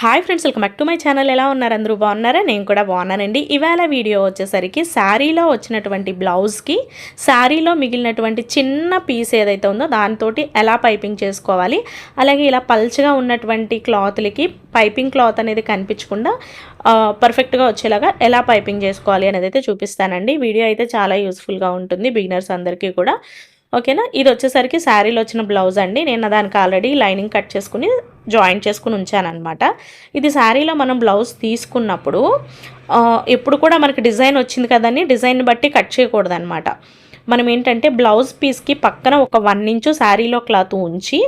Hi friends welcome back to my channel. ఎలా ఉన్నారు అందరూ? బాగున్నారా? నేను కూడా బాగున్నానండి. ఇవాళ వీడియో వచ్చేసరికి శారీలో వచ్చినటువంటి బ్లౌజ్కి శారీలో మిగిలినటువంటి చిన్న పీస్ ఏదైతే ఉందో దాంతో ఎలా పైపింగ్ చేసుకోవాలి? అలాగే ఇలా పల్చగా ఉన్నటువంటి క్లాత్లకి పైపింగ్ క్లాత్ అనేది కనిపించకుండా పర్ఫెక్ట్గా వచ్చేలాగా ఎలా పైపింగ్ చేసుకోవాలి అనేది అయితే చూపిస్తానండి. వీడియో అయితే చాలా యూస్ఫుల్గా ఉంటుంది బిగినర్స్ అందరికీ కూడా. ఓకేనా? ఇది వచ్చేసరికి శారీలో వచ్చిన బ్లౌజ్ అండి. నేను దానికి ఆల్రెడీ లైనింగ్ కట్ చేసుకుని జాయింట్ చేసుకుని ఉంచానమాట ఇది శారీలో మనం బ్లౌజ్ తీసుకున్నప్పుడు ఎప్పుడు కూడా మనకి డిజైన్ వచ్చింది కదని డిజైన్ బట్టి కట్ చేయకూడదనమాట మనం ఏంటంటే బ్లౌజ్ పీస్కి పక్కన ఒక వన్ ఇంచు శారీలో క్లాత్ ఉంచి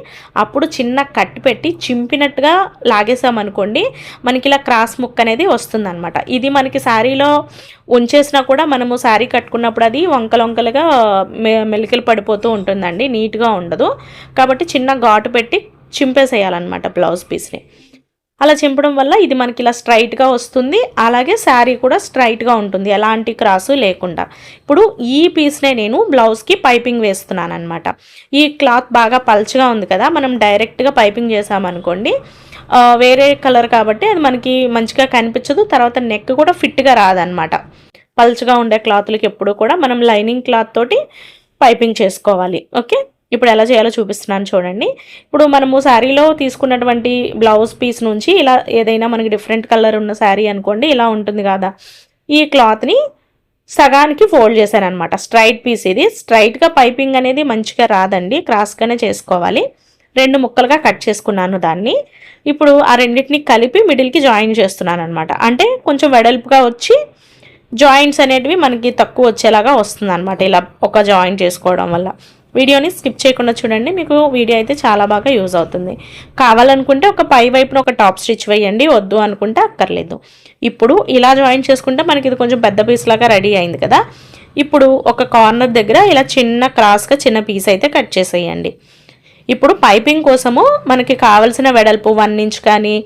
అప్పుడు చిన్న కట్ పెట్టి చింపినట్టుగా లాగేసామనుకోండి మనకి ఇలా క్రాస్ ముక్ అనేది వస్తుందన్నమాట. ఇది మనకి శారీలో ఉంచేసినా కూడా మనము శారీ కట్టుకున్నప్పుడు అది వంకలు వంకలుగా మెలికలు పడిపోతూ ఉంటుందండి నీట్గా ఉండదు. కాబట్టి చిన్న ఘాటు పెట్టి చింపేసేయాలన్నమాట బ్లౌజ్ పీస్ని అలా చింపడం వల్ల ఇది మనకి ఇలా స్ట్రైట్గా వస్తుంది. అలాగే శారీ కూడా స్ట్రైట్గా ఉంటుంది. ఎలాంటి క్రాసు లేకుండా. ఇప్పుడు ఈ పీస్నే నేను బ్లౌజ్కి పైపింగ్ వేస్తున్నాను అనమాట ఈ క్లాత్ బాగా పల్చగా ఉంది కదా మనం డైరెక్ట్గా పైపింగ్ చేసామనుకోండి వేరే కలర్ కాబట్టి అది మనకి మంచిగా కనిపించదు. తర్వాత నెక్ కూడా ఫిట్గా రాదనమాట పల్చగా ఉండే క్లాత్లకి ఎప్పుడు కూడా మనం లైనింగ్ క్లాత్ తోటి పైపింగ్ చేసుకోవాలి. ఓకే ఇప్పుడు ఎలా చేయాలో చూపిస్తున్నాను చూడండి. ఇప్పుడు మనము శారీలో తీసుకున్నటువంటి బ్లౌజ్ పీస్ నుంచి ఇలా ఏదైనా మనకి డిఫరెంట్ కలర్ ఉన్న శారీ అనుకోండి ఇలా ఉంటుంది కదా. ఈ క్లాత్ని సగానికి ఫోల్డ్ చేశాను అనమాట స్ట్రైట్ పీస్ ఇది స్ట్రైట్గా పైపింగ్ అనేది మంచిగా రాదండి. క్రాస్గానే చేసుకోవాలి. రెండు ముక్కలుగా కట్ చేసుకున్నాను దాన్ని. ఇప్పుడు ఆ రెండింటిని కలిపి మిడిల్కి జాయిన్ చేస్తున్నాను అనమాట అంటే కొంచెం వెడల్పుగా వచ్చి జాయింట్స్ అనేటివి మనకి తక్కువ వచ్చేలాగా వస్తుంది అనమాట ఇలా ఒక జాయింట్ చేసుకోవడం వల్ల. వీడియోని స్కిప్ చేయకుండా చూడండి మీకు వీడియో అయితే చాలా బాగా యూజ్ అవుతుంది. కావాలనుకుంటే ఒక పై వైపున ఒక టాప్ స్టిచ్ వేయండి వద్దు అనుకుంటే అక్కర్లేదు. ఇప్పుడు ఇలా జాయిన్ చేసుకుంటే మనకి ఇది కొంచెం పెద్ద పీస్ లాగా రెడీ అయింది కదా. ఇప్పుడు ఒక కార్నర్ దగ్గర ఇలా చిన్న క్రాస్గా చిన్న పీస్ అయితే కట్ చేసేయండి. ఇప్పుడు పైపింగ్ కోసము మనకి కావలసిన వెడల్పు వన్ ఇంచ్ కానీ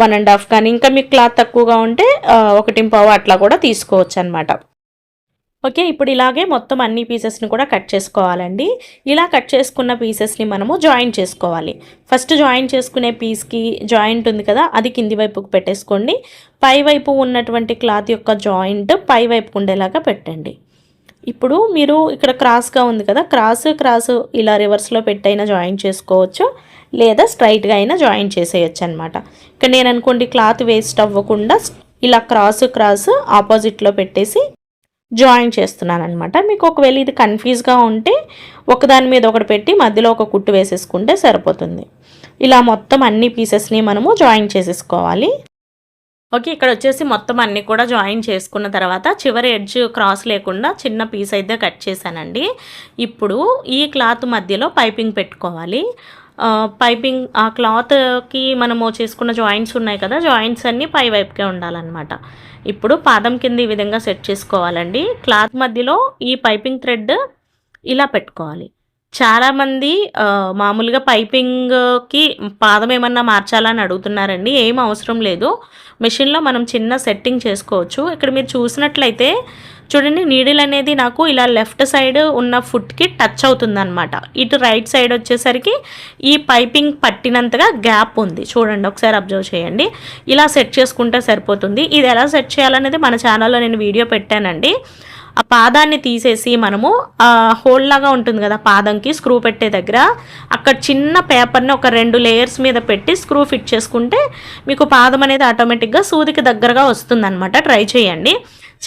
వన్ అండ్ హాఫ్ కానీ ఇంకా మీకు క్లాత్ తక్కువగా ఉంటే uh, ఒకటి అట్లా కూడా తీసుకోవచ్చు అనమాట ఓకే ఇప్పుడు ఇలాగే మొత్తం అన్ని పీసెస్ని కూడా కట్ చేసుకోవాలండి. ఇలా కట్ చేసుకున్న పీసెస్ని మనము జాయిన్ చేసుకోవాలి. ఫస్ట్ జాయిన్ చేసుకునే పీస్కి జాయింట్ ఉంది కదా అది కింది వైపుకు పెట్టేసుకోండి. పై వైపు ఉన్నటువంటి క్లాత్ యొక్క జాయింట్ పై వైపు ఉండేలాగా పెట్టండి. ఇప్పుడు మీరు ఇక్కడ క్రాస్గా ఉంది కదా క్రాస్ క్రాస్ ఇలా రివర్స్లో పెట్టైనా జాయిన్ చేసుకోవచ్చు. లేదా స్ట్రైట్గా అయినా జాయిన్ చేసేయచ్చు అనమాట ఇక్కడ నేను అనుకోండి క్లాత్ వేస్ట్ అవ్వకుండా ఇలా క్రాస్ క్రాస్ ఆపోజిట్లో పెట్టేసి జాయిన్ చేస్తున్నాను అనమాట మీకు ఒకవేళ ఇది కన్ఫ్యూజ్గా ఉంటే ఒకదాని మీద ఒకటి పెట్టి మధ్యలో ఒక కుట్టు వేసేసుకుంటే సరిపోతుంది. ఇలా మొత్తం అన్ని పీసెస్ని మనము జాయిన్ చేసేసుకోవాలి. ఓకే ఇక్కడ వచ్చేసి మొత్తం అన్నీ కూడా జాయిన్ చేసుకున్న తర్వాత చివరి ఎడ్జ్ క్రాస్ లేకుండా చిన్న పీస్ అయితే కట్ చేశానండి. ఇప్పుడు ఈ క్లాత్ మధ్యలో పైపింగ్ పెట్టుకోవాలి. పైపింగ్ ఆ క్లాత్కి మనము చేసుకున్న జాయింట్స్ ఉన్నాయి కదా జాయింట్స్ అన్నీ పై వైపుకే ఉండాలన్నమాట. ఇప్పుడు పాదం కింద ఈ విధంగా సెట్ చేసుకోవాలండి. క్లాత్ మధ్యలో ఈ పైపింగ్ థ్రెడ్ ఇలా పెట్టుకోవాలి. చాలామంది మామూలుగా పైపింగ్కి పాదం ఏమన్నా మార్చాలని అడుగుతున్నారండి. ఏం అవసరం లేదు. మెషిన్లో మనం చిన్న సెట్టింగ్ చేసుకోవచ్చు. ఇక్కడ మీరు చూసినట్లయితే చూడండి నీడిల్ అనేది నాకు ఇలా లెఫ్ట్ సైడ్ ఉన్న ఫుట్కి టచ్ అవుతుందన్నమాట. ఇటు రైట్ సైడ్ వచ్చేసరికి ఈ పైపింగ్ పట్టినంతగా గ్యాప్ ఉంది. చూడండి ఒకసారి అబ్జర్వ్ చేయండి. ఇలా సెట్ చేసుకుంటే సరిపోతుంది. ఇది ఎలా సెట్ చేయాలనేది మన ఛానల్లో నేను వీడియో పెట్టానండి. ఆ పాదాన్ని తీసేసి మనము హోల్ లాగా ఉంటుంది కదా పాదంకి స్క్రూ పెట్టే దగ్గర అక్కడ చిన్న పేపర్ని ఒక రెండు లేయర్స్ మీద పెట్టి స్క్రూ ఫిట్ చేసుకుంటే మీకు పాదం అనేది ఆటోమేటిక్గా సూదికి దగ్గరగా వస్తుందన్నమాట. ట్రై చేయండి.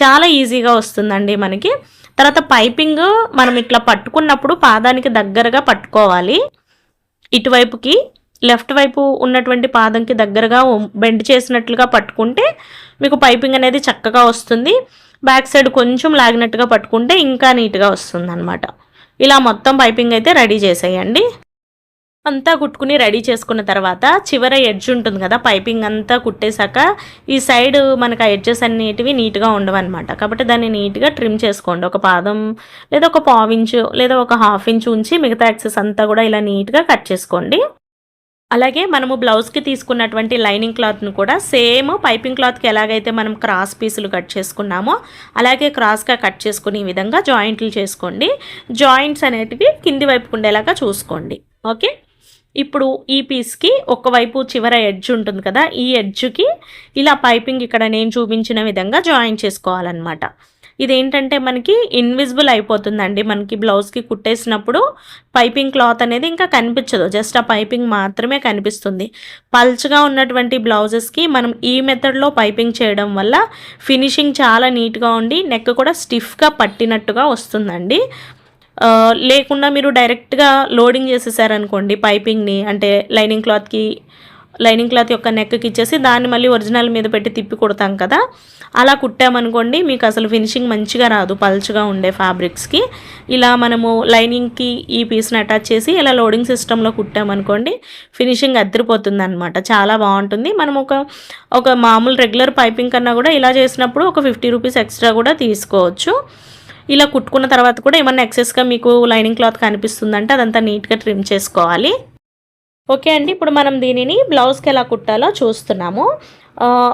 చాలా ఈజీగా వస్తుందండి మనకి. తర్వాత పైపింగ్ మనం ఇట్లా పట్టుకున్నప్పుడు పాదానికి దగ్గరగా పట్టుకోవాలి. ఇటువైపుకి లెఫ్ట్ వైపు ఉన్నటువంటి పాదంకి దగ్గరగా బెండ్ చేసినట్లుగా పట్టుకుంటే మీకు పైపింగ్ అనేది చక్కగా వస్తుంది. బ్యాక్ సైడ్ కొంచెం లాగినట్టుగా పట్టుకుంటే ఇంకా నీట్గా వస్తుంది ఇలా మొత్తం పైపింగ్ అయితే రెడీ చేసేయండి. అంతా కుట్టుకుని రెడీ చేసుకున్న తర్వాత చివర ఎడ్జ్ ఉంటుంది కదా పైపింగ్ అంతా కుట్టేశాక ఈ సైడ్ మనకు ఆ ఎడ్జెస్ అన్నిటివి నీట్గా ఉండవన్నమాట. కాబట్టి దాన్ని నీట్గా ట్రిమ్ చేసుకోండి. ఒక పాదం లేదా ఒక పావు ఇంచు లేదా ఒక హాఫ్ ఇంచు ఉంచి మిగతా యాక్సెస్ అంతా కూడా ఇలా నీట్గా కట్ చేసుకోండి. అలాగే మనము బ్లౌజ్కి తీసుకున్నటువంటి లైనింగ్ క్లాత్ను కూడా సేమ్ పైపింగ్ క్లాత్కి ఎలాగైతే మనం క్రాస్ పీసులు కట్ చేసుకున్నామో అలాగే క్రాస్గా కట్ చేసుకునే విధంగా జాయింట్లు చేసుకోండి. జాయింట్స్ అనేటివి కింది వైపుకు ఉండేలాగా చూసుకోండి. ఓకే? ఇప్పుడు ఈ పీస్కి ఒకవైపు చివర ఎడ్జ్ ఉంటుంది కదా ఈ ఎడ్జ్కి ఇలా పైపింగ్ ఇక్కడ నేను చూపించిన విధంగా జాయిన్ చేసుకోవాలన్నమాట. ఇదేంటంటే మనకి ఇన్విజిబుల్ అయిపోతుందండి. మనకి బ్లౌజ్కి కుట్టేసినప్పుడు పైపింగ్ క్లాత్ అనేది ఇంకా కనిపించదు. జస్ట్ ఆ పైపింగ్ మాత్రమే కనిపిస్తుంది. పల్చగా ఉన్నటువంటి బ్లౌజెస్కి మనం ఈ మెథడ్లో పైపింగ్ చేయడం వల్ల ఫినిషింగ్ చాలా నీట్గా ఉండి నెక్ కూడా స్టిఫ్గా పట్టినట్టుగా వస్తుందండి. లేకుండా మీరు డైరెక్ట్గా లోడింగ్ చేసేసారనుకోండి పైపింగ్ని అంటే లైనింగ్ క్లాత్కి లైనింగ్ క్లాత్ యొక్క నెక్కి ఇచ్చేసి దాన్ని మళ్ళీ ఒరిజినల్ మీద పెట్టి తిప్పి కొడతాం కదా. అలా కుట్టామనుకోండి మీకు అసలు ఫినిషింగ్ మంచిగా రాదు పల్చగా ఉండే ఫ్యాబ్రిక్స్కి ఇలా మనము లైనింగ్కి ఈ పీస్ని అటాచ్ చేసి ఇలా లోడింగ్ సిస్టంలో కుట్టామనుకోండి ఫినిషింగ్ అద్దరిపోతుంది అనమాట చాలా బాగుంటుంది. మనం ఒక ఒక మామూలు రెగ్యులర్ పైపింగ్ కన్నా కూడా ఇలా చేసినప్పుడు ఒక ఫిఫ్టీ రూపీస్ ఎక్స్ట్రా కూడా తీసుకోవచ్చు. ఇలా కుట్టుకున్న తర్వాత కూడా ఏమన్నా ఎక్సెస్గా మీకు లైనింగ్ క్లాత్ కనిపిస్తుందంటే అదంతా నీట్గా ట్రిమ్ చేసుకోవాలి. ఓకే అండి ఇప్పుడు మనం దీనిని బ్లౌజ్కి ఎలా కుట్టాలో చూస్తున్నాము.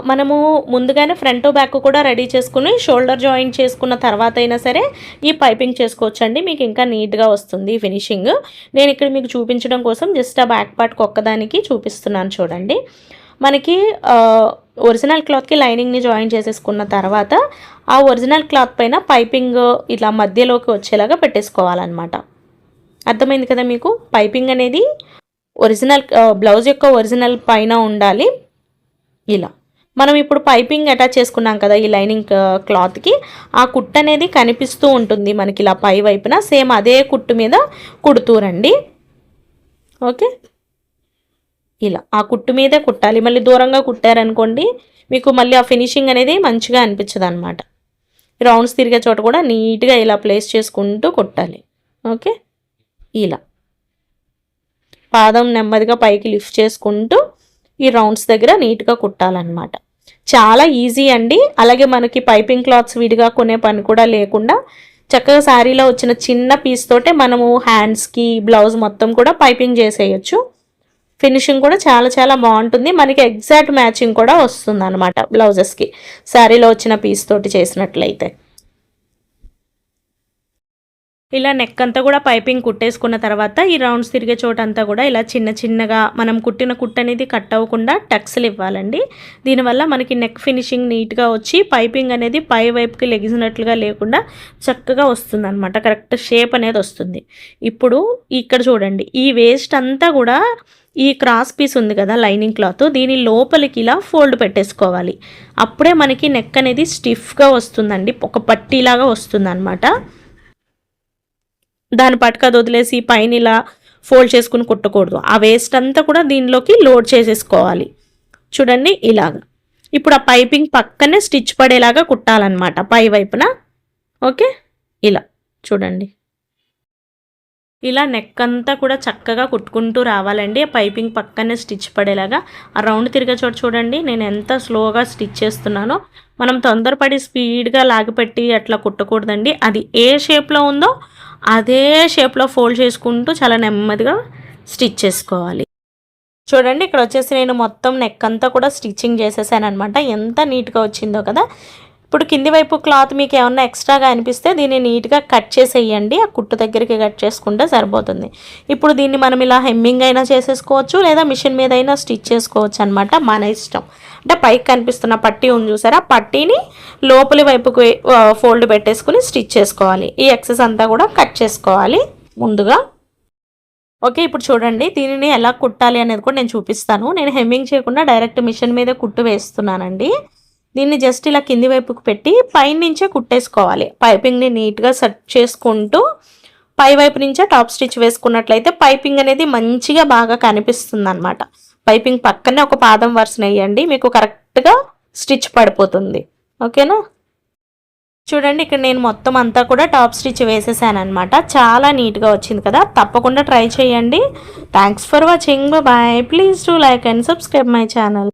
మనము ముందుగానే ఫ్రంట్ బ్యాక్ కూడా రెడీ చేసుకుని షోల్డర్ జాయింట్ చేసుకున్న తర్వాత అయినా సరే ఈ పైపింగ్ చేసుకోవచ్చు అండి మీకు ఇంకా నీట్గా వస్తుంది ఫినిషింగ్. నేను ఇక్కడ మీకు చూపించడం కోసం జస్ట్ ఆ బ్యాక్ పార్ట్కి ఒక్కదానికి చూపిస్తున్నాను చూడండి. మనకి ఒరిజినల్ క్లాత్కి లైనింగ్ని జాయిన్ చేసేసుకున్న తర్వాత ఆ ఒరిజినల్ క్లాత్ పైన పైపింగ్ ఇలా మధ్యలోకి వచ్చేలాగా పెట్టేసుకోవాలన్నమాట. అర్థమైంది కదా మీకు? పైపింగ్ అనేది ఒరిజినల్ బ్లౌజ్ యొక్క ఒరిజినల్ పైన ఉండాలి. ఇలా. మనం ఇప్పుడు పైపింగ్ అటాచ్ చేసుకున్నాం కదా ఈ లైనింగ్ క్లాత్కి ఆ కుట్టు అనేది కనిపిస్తూ ఉంటుంది మనకి ఇలా పై వైపున. సేమ్ అదే కుట్టు మీద కుడుతూ రండి. ఓకే? ఇలా. ఆ కుట్టు మీదే కుట్టాలి. మళ్ళీ దూరంగా కుట్టారనుకోండి మీకు మళ్ళీ ఆ ఫినిషింగ్ అనేది మంచిగా అనిపించదు అనమాట రౌండ్స్ తిరిగే చోట కూడా నీట్గా ఇలా ప్లేస్ చేసుకుంటూ కుట్టాలి. ఓకే? ఇలా. పాదం నెమ్మదిగా పైకి లిఫ్ట్ చేసుకుంటూ ఈ రౌండ్స్ దగ్గర నీట్గా కుట్టాలన్నమాట. చాలా ఈజీ అండి. అలాగే మనకి పైపింగ్ క్లాత్స్ విడిగా కొనే పని కూడా లేకుండా చక్కగా శారీలో వచ్చిన చిన్న పీస్ తోటే మనము హ్యాండ్స్కి బ్లౌజ్ మొత్తం కూడా పైపింగ్ చేసేయచ్చు. ఫినిషింగ్ కూడా చాలా చాలా బాగుంటుంది. మనకి ఎగ్జాక్ట్ మ్యాచింగ్ కూడా వస్తుంది అనమాట బ్లౌజెస్కి శారీలో వచ్చిన పీస్ తోటి చేసినట్లయితే. ఇలా నెక్ అంతా కూడా పైపింగ్ కుట్టేసుకున్న తర్వాత ఈ రౌండ్స్ తిరిగే చోట అంతా కూడా ఇలా చిన్న చిన్నగా మనం కుట్టిన కుట్ అనేది కట్ అవ్వకుండా టక్స్లు ఇవ్వాలండి. దీనివల్ల మనకి నెక్ ఫినిషింగ్ నీట్గా వచ్చి పైపింగ్ అనేది పై వైపుకి లెగిసినట్లుగా లేకుండా చక్కగా వస్తుంది అనమాట కరెక్ట్ షేప్ అనేది వస్తుంది. ఇప్పుడు ఇక్కడ చూడండి ఈ వేస్ట్ అంతా కూడా ఈ క్రాస్ పీస్ ఉంది కదా లైనింగ్ క్లాత్ దీని లోపలికి ఇలా ఫోల్డ్ పెట్టేసుకోవాలి. అప్పుడే మనకి నెక్ అనేది స్టిఫ్గా వస్తుందండి ఒక పట్టీలాగా వస్తుంది అనమాట దాని పట్టుకది వదిలేసి పైన ఇలా ఫోల్డ్ చేసుకుని కుట్టకూడదు. ఆ వేస్ట్ అంతా కూడా దీనిలోకి లోడ్ చేసేసుకోవాలి. చూడండి ఇలాగ. ఇప్పుడు ఆ పైపింగ్ పక్కనే స్టిచ్ పడేలాగా కుట్టాలన్నమాట. పై వైపున. ఓకే? ఇలా. చూడండి. ఇలా నెక్ అంతా కూడా చక్కగా కుట్టుకుంటూ రావాలండి. పైపింగ్ పక్కనే స్టిచ్ పడేలాగా. ఆ రౌండ్ తిరిగే చోట చూడండి నేను ఎంత స్లోగా స్టిచ్ చేస్తున్నానో. మనం తొందరపడి స్పీడ్గా లాగిపెట్టి అట్లా కుట్టకూడదండి. అది ఏ షేప్లో ఉందో అదే షేప్లో ఫోల్డ్ చేసుకుంటూ చాలా నెమ్మదిగా స్టిచ్ చేసుకోవాలి. చూడండి ఇక్కడ వచ్చేసి నేను మొత్తం నెక్ అంతా కూడా స్టిచ్చింగ్ చేసేసాను అనమాట ఎంత నీట్గా వచ్చిందో కదా. ఇప్పుడు కింది వైపు క్లాత్ మీకు ఏమన్నా ఎక్స్ట్రాగా అనిపిస్తే దీన్ని నీట్గా కట్ చేసేయండి. ఆ కుట్టు దగ్గరికి కట్ చేసుకుంటే సరిపోతుంది. ఇప్పుడు దీన్ని మనం ఇలా హెమ్మింగ్ అయినా చేసేసుకోవచ్చు లేదా మిషన్ మీద అయినా స్టిచ్ చేసుకోవచ్చు అనమాట మన ఇష్టం. అంటే పైకి కనిపిస్తున్న పట్టీ ఉంది చూసారా? పట్టీని లోపలి వైపుకు ఫోల్డ్ పెట్టేసుకుని స్టిచ్ చేసుకోవాలి. ఈ ఎక్సెస్ అంతా కూడా కట్ చేసుకోవాలి ముందుగా. ఓకే ఇప్పుడు చూడండి. దీనిని ఎలా కుట్టాలి అనేది కూడా నేను చూపిస్తాను. నేను హెమ్మింగ్ చేయకుండా డైరెక్ట్ మిషన్ మీద కుట్టు వేస్తున్నానండి. దీన్ని జస్ట్ ఇలా కింది వైపుకు పెట్టి పైనుంచే కుట్టేసుకోవాలి. పైపింగ్ని నీట్గా సెట్ చేసుకుంటూ పై వైపు నుంచే టాప్ స్టిచ్ వేసుకున్నట్లయితే పైపింగ్ అనేది మంచిగా బాగా కనిపిస్తుంది అనమాట పైపింగ్ పక్కనే ఒక పాదం వరుసన వేయండి మీకు కరెక్ట్గా స్టిచ్ పడిపోతుంది. ఓకేనా చూడండి ఇక్కడ నేను మొత్తం అంతా కూడా టాప్ స్టిచ్ వేసేసాను అనమాట చాలా నీట్గా వచ్చింది కదా? తప్పకుండా ట్రై చేయండి. Thanks for watching bye please to like and subscribe my channel